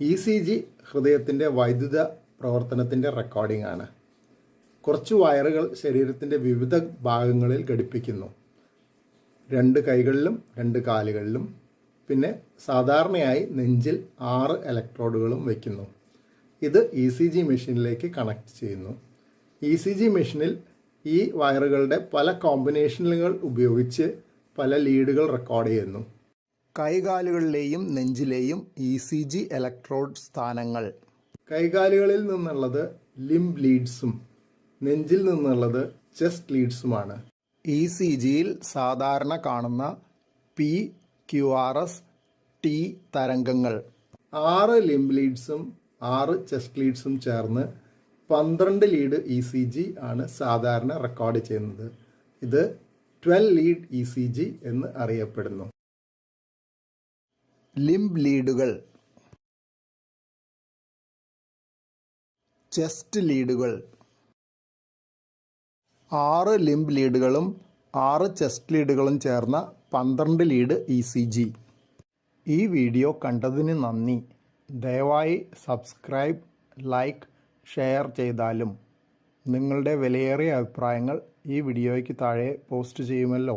E C G ഹൃദയത്തിന്റെ വൈദ്യുത പ്രവർത്തനത്തിന്റെ റെക്കോർഡിംഗ് ആണ് കുറച്ച് വയറുകൾ ശരീരത്തിന്റെ വിവിധ ഭാഗങ്ങളിൽ ഘടിപ്പിക്കുന്നു. രണ്ട് കൈകളിലും രണ്ട് കാലുകളിലും. പിന്നെ സാധാരണയായി നെഞ്ചിൽ ആറ് ഇലക്ട്രോഡുകളും വയ്ക്കുന്നു ഇത് ഇ സി ജി മെഷീനിലേക്ക് കണക്ട് ചെയ്യുന്നു. ഇ സി ജി മെഷീനിൽ ഈ വയറുകളുടെ പല കോമ്പിനേഷനുകൾ ഉപയോഗിച്ച് പല ലീഡുകൾ റെക്കോർഡ് ചെയ്യുന്നു. കൈകാലുകളിലെയും നെഞ്ചിലെയും ഇ സി ജി ഇലക്ട്രോഡ് സ്ഥാനങ്ങൾ. കൈകാലുകളിൽ നിന്നുള്ളത് ലിംബ് ലീഡ്സും നെഞ്ചിൽ നിന്നുള്ളത് ചെസ്റ്റ് ലീഡ്സുമാണ്. ഇ സി ജിയിൽ സാധാരണ കാണുന്ന P Q R S T തരംഗങ്ങൾ. ആറ് ലിംബ് ലീഡ്സും ആറ് ചെസ്റ്റ് ലീഡ്സും ചേർന്ന് പന്ത്രണ്ട് ലീഡ് ഇ സി ജി ആണ് സാധാരണ റെക്കോർഡ് ചെയ്യുന്നത്. ഇത് twelve lead E C G എന്ന് അറിയപ്പെടുന്നു. ലിംബ് ലീഡുകൾ. ചെസ്റ്റ് ലീഡുകൾ. ആറ് ലിംബ് ലീഡുകളും ആറ് ചെസ്റ്റ് ലീഡുകളും ചേർന്ന പന്ത്രണ്ട് ലീഡ് ഇ സി ജി. ഈ വീഡിയോ കണ്ടതിന് നന്ദി. ദയവായി സബ്സ്ക്രൈബ് ലൈക്ക് ഷെയർ ചെയ്താലും നിങ്ങളുടെ വിലയേറിയ അഭിപ്രായങ്ങൾ ഈ വീഡിയോയ്ക്ക് താഴെ പോസ്റ്റ് ചെയ്യുമല്ലോ.